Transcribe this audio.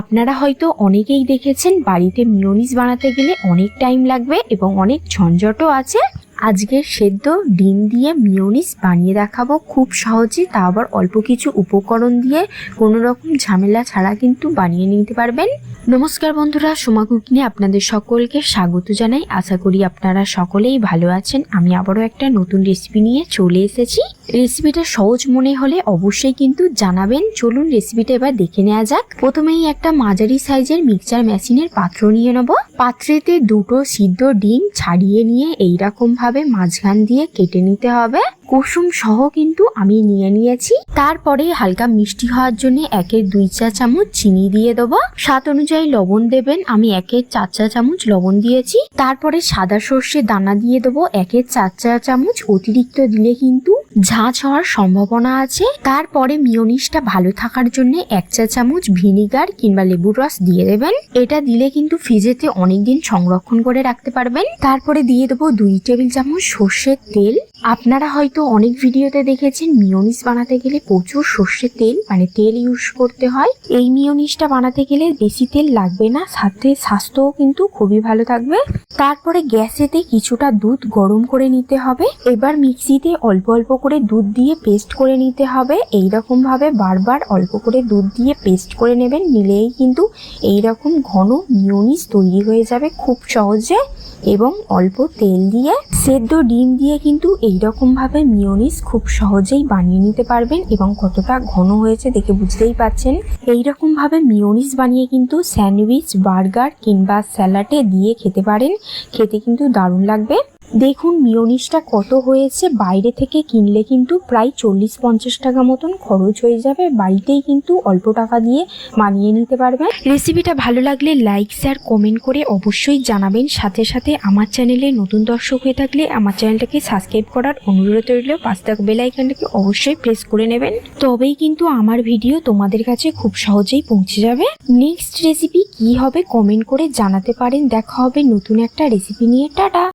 আপনারা হয়তো অনেকেই দেখেছেন বাড়িতে মিওনিস বানাতে গেলে অনেক টাইম লাগবে এবং অনেক ঝঞ্ঝটও আছে। আজকে সেদ্ধ ডিম দিয়ে মিওনিস বানিয়ে দেখাবো খুব সহজে, তা আবার অল্প কিছু উপকরণ দিয়ে। কোনো রকম ঝামেলা ছাড়া কিন্তু বানিয়ে নিতে পারবেন। নমস্কার বন্ধুরা, সোমা কুকিনে আপনাদের সকলকে স্বাগত জানাই। আশা করি আপনারা সকলেই ভালো আছেন। আমি আবারও একটা নতুন রেসিপি নিয়ে চলে এসেছি। রেসিপিটা সহজ মনে হলে অবশ্যই কিন্তু জানাবেন। চলুন রেসিপিটা এবার দেখে নেওয়া যাক। প্রথমেই একটা মাঝারি সাইজের মিক্সচার মেশিনের পাত্র নিয়ে নেব। পাত্রেতে দুটো সিদ্ধ ডিম ছাড়িয়ে নিয়ে এইরকম ভাবে মাঝখান দিয়ে কেটে নিতে হবে। কুসুম সহ কিন্তু আমি নিয়ে নিয়েছি। তারপরে হালকা মিষ্টি হওয়ার জন্য একের দুই চা চামচ চিনি দিয়ে দেবো। স্বাদ অনুযায়ী লবণ দেবেন, আমি একের চার চা চামচ লবণ দিয়েছি। তারপরে সাদা সর্ষে দানা দিয়ে দেবো একের চার চা চামচ অতিরিক্ত দিলে কিন্তু ঝাঁঝ হওয়ার সম্ভাবনা আছে। তারপরে মিওনিসটা ভালো থাকার জন্য এক চা চামচ ভিনিগার কিংবা লেবুর রস দিয়ে দেবেন। এটা দিলে কিন্তু ফ্রিজেতে অনেকদিন সংরক্ষণ করে রাখতে পারবেন। তারপরে দিয়ে দেবো দুই টেবিল চামচ সর্ষের তেল। আপনারা হয়তো অনেক ভিডিওতে দেখেছেন মিওনিস বানাতে গেলে প্রচুর সর্ষের তেল মানে তেল ইউজ করতে হয়। এই মিওনিসটা বানাতে গেলে বেশি তেল লাগবে না, সাথে স্বাস্থ্যও কিন্তু খুবই ভালো থাকবে। তারপরে গ্যাসেতে কিছুটা দুধ গরম করে নিতে হবে। এবার মিক্সিতে অল্প অল্প করে দুধ দিয়ে পেস্ট করে নিতে হবে। এই রকম ভাবে বারবার অল্প করে দুধ দিয়ে পেস্ট করে নেবেন, নিলেই কিন্তু এই রকম ঘন মিওনিস তৈরি হয়ে যাবে খুব সহজে। এবং অল্প তেল দিয়ে সেদ্ধ ডিম দিয়ে কিন্তু এইরকম ভাবে মিওনিস খুব সহজেই বানিয়ে নিতে পারবেন এবং কতটা ঘন হয়েছে দেখে বুঝতেই পাচ্ছেন। এইরকম ভাবে মিওনিস বানিয়ে কিন্তু স্যান্ডউইচ, বার্গার কিংবা স্যালাডে দিয়ে খেতে পারেন। খেতে কিন্তু দারুণ লাগবে। দেখুন মিওনিসটা কত হয়েছে, বাইরে থেকে কিনলে কিন্তু প্রায় চল্লিশ পঞ্চাশ টাকা মতন খরচ হয়ে যাবে, বাড়িতেই কিন্তু অল্প টাকা দিয়ে মানিয়ে নিতে পারবেন। রেসিপিটা ভালো লাগলে লাইক, শেয়ার, কমেন্ট করে অবশ্যই জানাবেন। সাথে সাথে আমার চ্যানেলে নতুন দর্শক হয়ে থাকলে আমার চ্যানেলটাকে সাবস্ক্রাইব করার অনুরোধ রইল। পাঁচ থাকা বেল আইকনটাকে অবশ্যই প্রেস করে নেবেন। তবেই কিন্তু আমার ভিডিও তোমাদের কাছে খুব সহজেই পৌঁছে যাবে। নেক্সট রেসিপি কি হবে কমেন্ট করে জানাতে পারেন। দেখা হবে নতুন একটা রেসিপি নিয়ে। টাটা!